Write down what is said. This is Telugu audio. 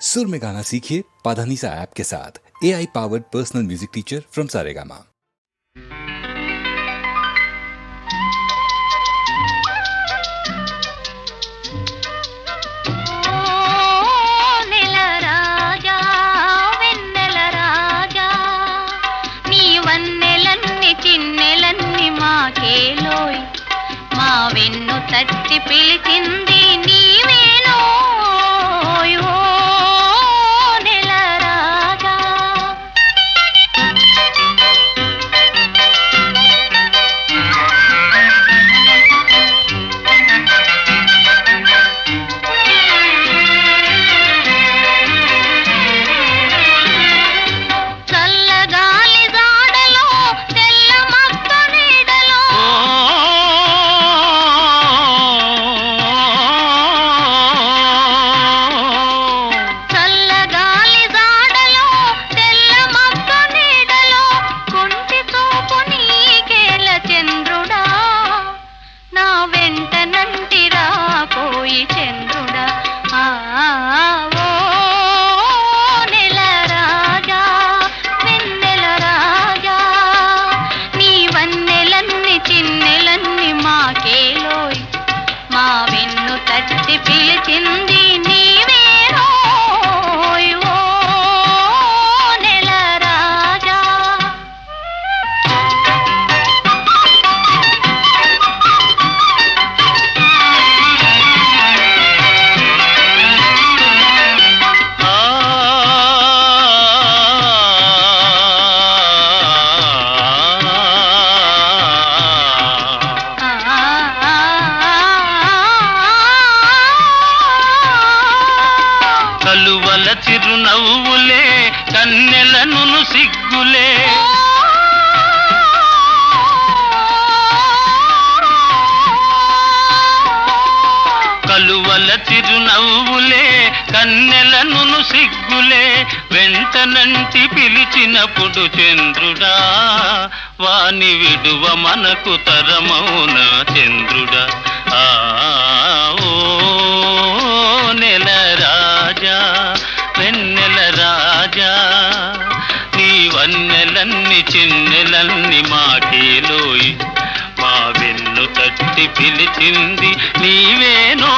सुर में गाना सीखिए पाधानीसा ऐप के साथ A I powered personal music teacher from Saregama నెల రాజా వెన్నెల రాజా నీ వన్నెలన్ని చిన్నెలన్ని మాకేలోయ్ మా వెన్ను తట్టి పిలిచింది పిలిచింది నీవేరోయ్ కలువల చిరునవ్వులే కన్నెలను సిగ్గులే. కలువల చిరునవ్వులే కన్నెలను సిగ్గులే. వెంటనంటి పిలిచినప్పుడు చంద్రుడా వాని విడువ మనకు తరమౌన చంద్రుడా. ఆ వన్నెలన్ని చిన్నెలన్ని మాకేలోయ్ మా వెన్ను తట్టి పిలిచింది నీవేనో